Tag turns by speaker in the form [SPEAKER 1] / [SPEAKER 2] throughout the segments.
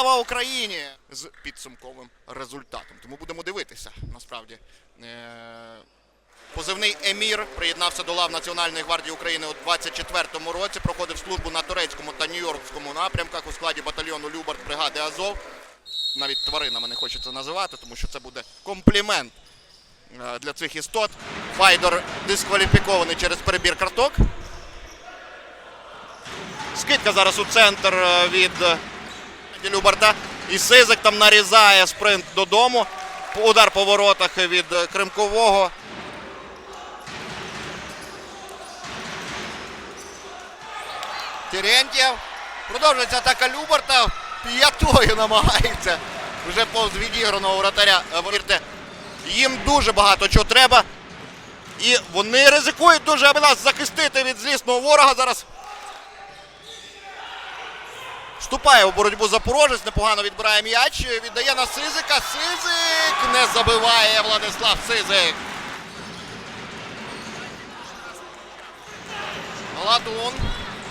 [SPEAKER 1] Слава Україні! З підсумковим результатом. Тому будемо дивитися. Насправді. Е, Позивний Емір приєднався до лав Національної гвардії України у 24-му році. Проходив службу на турецькому та нью-йоркському напрямках у складі батальйону Любард бригади Азов. Навіть тваринами не хочеться називати, тому що це буде комплімент е, для цих істот. Файдор дискваліфікований через перебір карток. Скидка зараз у центр е, від е, І Сизик там нарізає спринт додому. Удар по воротах від е, Кримкового. Терентьєв. Продовжується атака Любарта. П'ятою намагається. Вже повз відіграного вратаря. Е, Повірте, їм дуже багато чого треба. І вони ризикують дуже, аби нас захистити від злісного ворога. Зараз Вступає у боротьбу Запорожець, непогано відбирає м'яч, віддає на Сизика. Сизик не забиває Владислав Сизик. Гладун.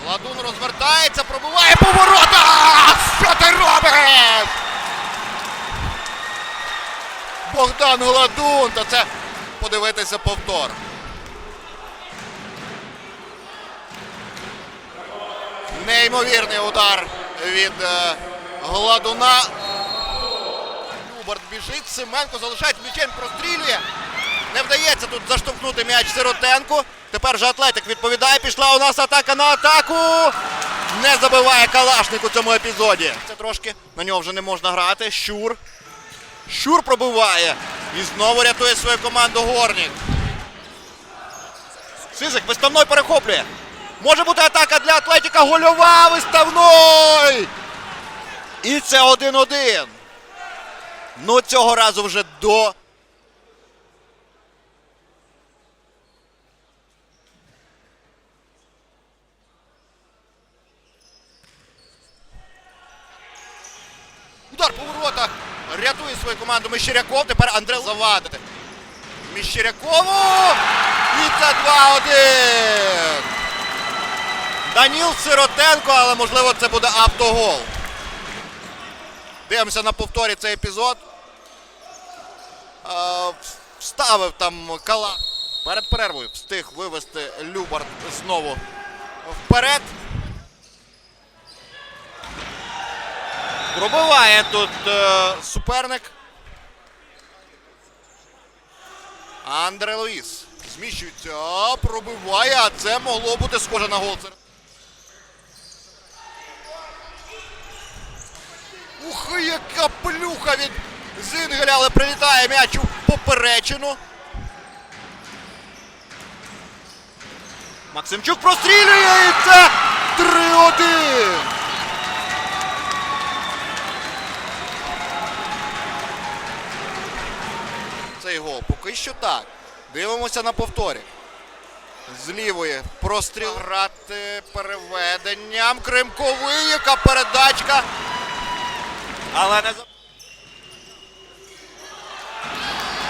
[SPEAKER 1] Гладун розвертається, пробиває поворота. Що ти робиш? Богдан Гладун. Та це подивитися повтор. Неймовірний удар від е, Гладуна. Любард біжить, Семенко залишається м'ячем, прострілює. Не вдається тут заштовхнути м'яч Сиротенку. Тепер же Атлетик відповідає. Пішла у нас атака на атаку. Не забиває Калашник у цьому епізоді. Це трошки на нього вже не можна грати. Щур. Щур пробиває. І знову рятує свою команду Горнік. Сизик виставной перехоплює. Може бути атака для Атлетіка. Гольова виставной. І це 1-1. Ну цього разу вже до. Удар по воротах. Рятує свою команду Мещеряков. Тепер Андре завадити. Міщерякову. І це 2-1. Даніл Сиротенко, але можливо це буде автогол. Дивимося на повторі цей епізод. Е, Вставив там кала. Перед перервою встиг вивести Любард знову вперед. Пробиває тут е, суперник. Андре Луїс. Зміщується, пробиває, а це могло бути схоже на гол. Ух, яка плюха від Зингеля, але прилітає м'яч у поперечину. Максимчук прострілює і це 3-1. Цей гол поки що так. Дивимося на повторі. З лівої простріл грати переведенням. Кримковий, яка передачка. Але не.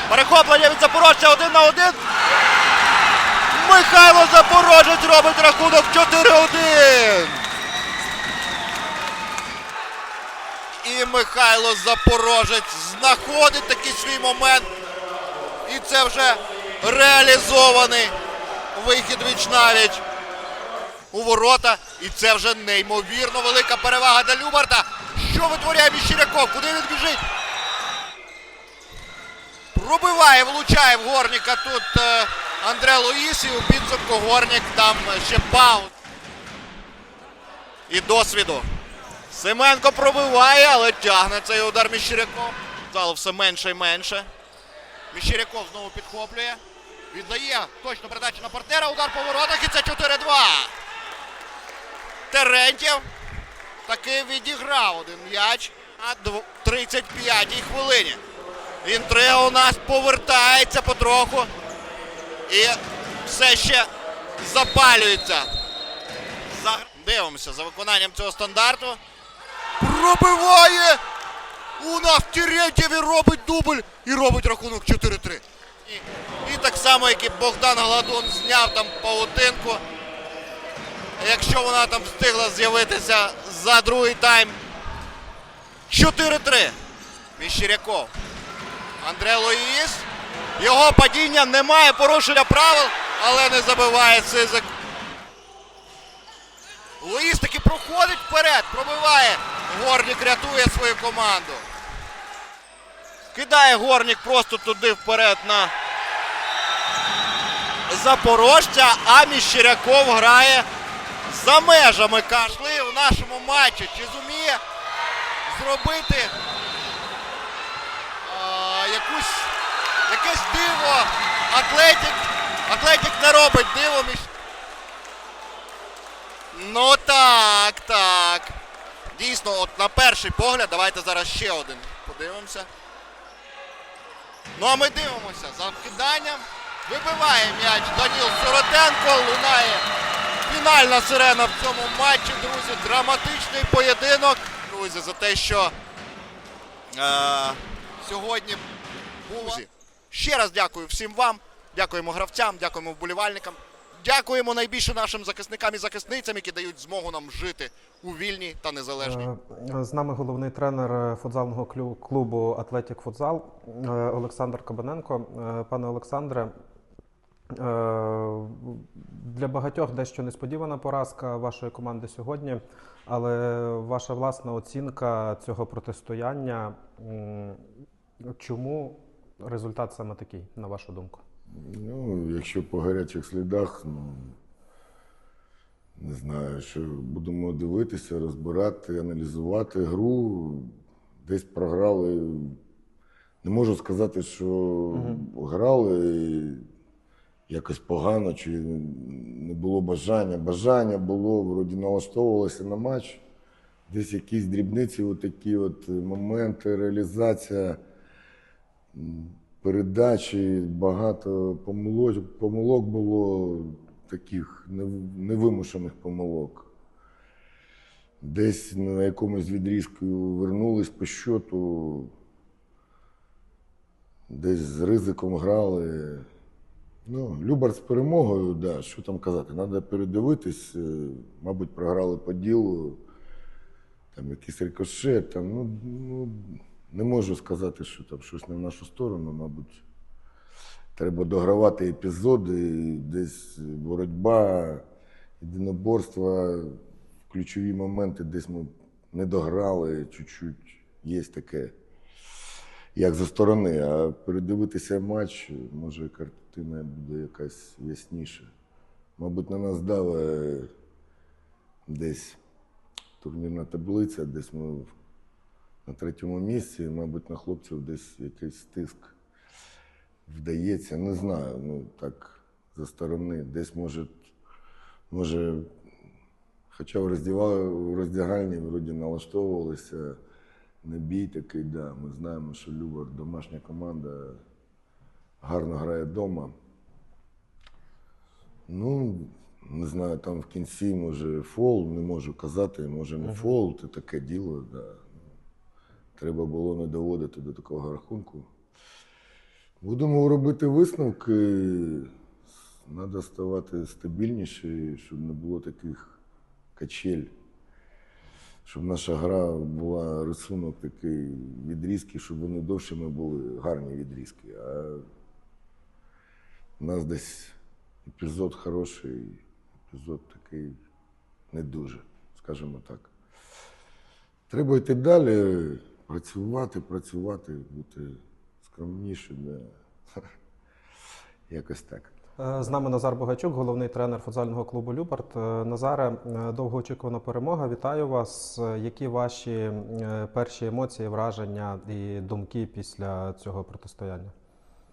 [SPEAKER 1] Перехоплення від Запорожця один на один. Михайло Запорожець робить рахунок 4-1. І Михайло Запорожець знаходить такий свій момент. І це вже реалізований вихід віч навіч у ворота. І це вже неймовірно велика перевага для Любарда. Що витворяє Міщиряков? Куди він біжить? Пробиває, влучає в Горніка тут е, Андре Луїс і у підсумку Горнік там ще пауз. І досвіду. Семенко пробиває, але тягне цей удар Міщиряков. Залу все менше і менше. Міщиряков знову підхоплює. Віддає точно передачу на партнера. Удар по воротах і це 4-2. Терентєв таки відіграв один м'яч на 35-й хвилині. Інтрига у нас повертається потроху. І все ще запалюється. За... Дивимося за виконанням цього стандарту. Пробиває! У нас Терентьєв і робить дубль і робить рахунок 4-3. І, і так само, як і Богдан Гладун зняв там паутинку. Якщо вона там встигла з'явитися за другий тайм. 4-3. Міщиряков. Андре Луїс. Його падіння немає порушення правил, але не забиває Сизик. Луїс таки проходить вперед, пробиває. Горнік рятує свою команду. Кидає Горнік просто туди вперед на Запорожця, а Міщиряков грає за межами кашли в нашому матчі. Чи зуміє зробити а, якусь, якесь диво? Атлетик, Атлетик не робить диво. Міщ... Ну так, так. Дійсно, от на перший погляд, давайте зараз ще один подивимося. Ну а ми дивимося за вкиданням. Вибиває м'яч Даніл Соротенко. Лунає фінальна сирена в цьому матчі, друзі. Драматичний поєдинок. Друзі, за те, що е, сьогодні був. Ще раз дякую всім вам. Дякуємо гравцям, дякуємо вболівальникам. Дякуємо найбільше нашим захисникам і захисницям, які дають змогу нам жити у вільній та незалежній.
[SPEAKER 2] Е, З нами головний тренер е, футзального клубу Атлетік Футзал е, Олександр Кабаненко. Пане Олександре, для багатьох дещо несподівана поразка вашої команди сьогодні, але ваша власна оцінка цього протистояння. Чому результат саме такий, на вашу думку?
[SPEAKER 3] Ну, якщо по гарячих слідах, ну не знаю, що будемо дивитися, розбирати, аналізувати гру. Десь програли. Не можу сказати, що грали якось погано, чи не було бажання. Бажання було, вроді налаштовувалося на матч. Десь якісь дрібниці, отакі от моменти, реалізація передачі, багато помилок, помилок було таких невимушених помилок. Десь на якомусь відрізку вернулись по щоту, десь з ризиком грали. Ну, Любар з перемогою, да, що там казати, треба передивитись. е, Мабуть, програли по ділу, там якийсь рикошет, там, ну, ну, не можу сказати, що там щось не в нашу сторону, мабуть. Треба догравати епізоди, десь боротьба, єдиноборства, в ключові моменти десь ми не дограли, чуть-чуть є таке, як за сторони. А передивитися матч, може картина буде якась ясніша. Мабуть, на нас даве десь турнірна таблиця, десь ми на третьому місці, мабуть, на хлопців десь якийсь тиск вдається. Не знаю, ну так за сторони. Десь може, може, хоча в роздягальні вроді налаштовувалися. Не бій такий, да. Ми знаємо, що Любар, домашня команда, гарно грає вдома. Ну, не знаю, там в кінці, може, фол, не можу казати, може не фол, це таке діло. Да. Треба було не доводити до такого рахунку. Будемо робити висновки. Треба ставати стабільніше, щоб не було таких качель. Щоб наша гра була рисунок такий відрізки, щоб вони довшими були, гарні відрізки. А у нас десь епізод хороший, епізод такий не дуже, скажімо так. Треба йти далі, працювати, працювати, бути скромнішим. Якось так.
[SPEAKER 2] Е, З нами Назар Богачук, головний тренер футзального клубу Любарт. Е, Назаре, е, довгоочікувана перемога. Вітаю вас. Які ваші перші емоції, враження і думки після цього протистояння?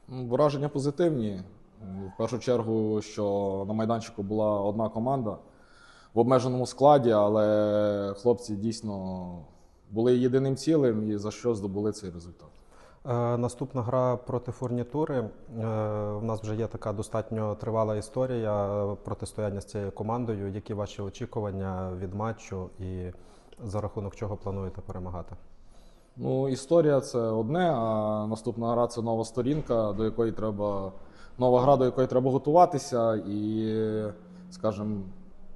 [SPEAKER 4] Ну, Враження позитивні. В першу чергу, що на майданчику була одна команда в обмеженому складі, але хлопці дійсно були єдиним цілим і за що здобули цей результат.
[SPEAKER 2] Е, Наступна гра проти фурнітури. Е, У нас вже є така достатньо тривала історія е, протистояння з цією командою. Які ваші очікування від матчу і за рахунок чого плануєте перемагати?
[SPEAKER 4] Ну, історія це одне, а наступна гра це нова сторінка, до якої треба нова гра, до якої треба готуватися і, скажімо,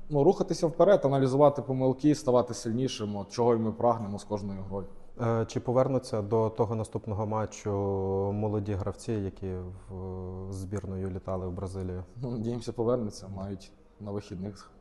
[SPEAKER 4] ну, рухатися вперед, аналізувати помилки, ставати сильнішим, от чого й ми прагнемо з кожною грою.
[SPEAKER 2] Е, Чи повернуться до того наступного матчу молоді гравці, які в збірною літали в Бразилію?
[SPEAKER 4] Ну, надіємося, повернуться, мають на вихідних